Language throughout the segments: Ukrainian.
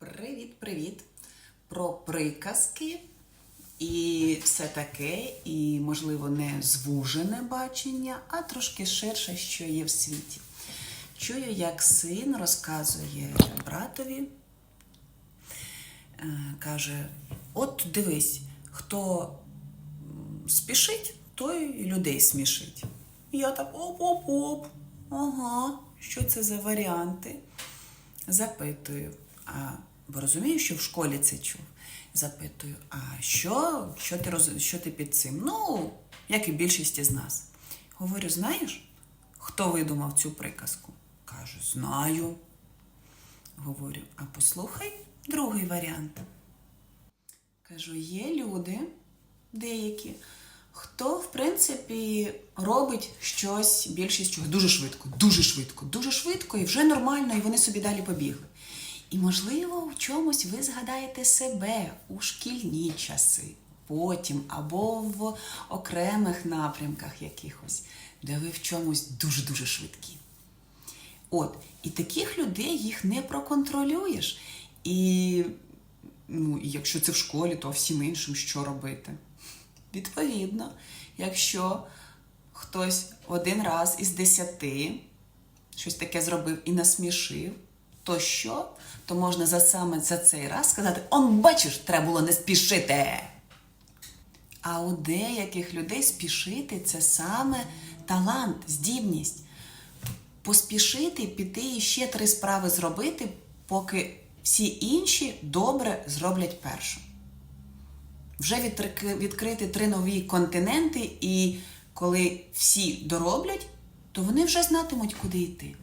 Привіт-привіт! Про приказки і все таке, і, можливо, не звужене бачення, а трошки ширше, що є в світі. Чую, як син розказує братові, е, каже: От дивись, хто спішить, той людей смішить. Я так оп-оп-оп. Ага, що це за варіанти? Запитую, а бо розумію, що в школі це чув. Запитую, а що, що, ти роз... що ти під цим? Ну, як і більшість із нас. Говорю, знаєш, хто видумав цю приказку? Каже, знаю. Говорю, а послухай другий варіант. Кажу, є люди деякі, хто, в принципі, робить щось, більшість чого дуже швидко, дуже швидко, дуже швидко, і вже нормально, і вони собі далі побігли. І, можливо, в чомусь ви згадаєте себе у шкільні часи, потім або в окремих напрямках якихось, де ви в чомусь дуже-дуже швидкі. От, і таких людей їх не проконтролюєш. І ну, якщо це в школі, то всім іншим що робити? Відповідно, якщо хтось один раз із десяти щось таке зробив і насмішив, то що? То можна за саме за цей раз сказати: Он, бачиш, треба було не спішити. А у деяких людей спішити це саме талант, здібність. Поспішити, піти і ще три справи зробити, поки всі інші добре зроблять першу. Вже відкрити три нові континенти, і коли всі дороблять, то вони вже знатимуть, куди йти.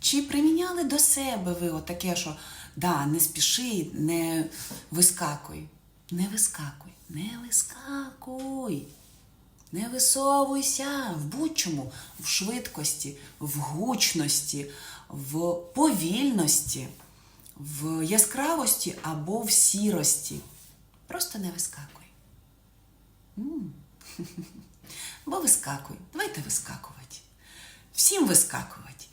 Чи приміняли до себе ви отаке, що да, не спіши, не вискакуй. Не вискакуй, не вискакуй. Не висовуйся в будь-чому, в швидкості, в гучності, в повільності, в яскравості або в сірості. Просто не вискакуй. Бо вискакуй. Давайте вискакувати. Всім вискакувати.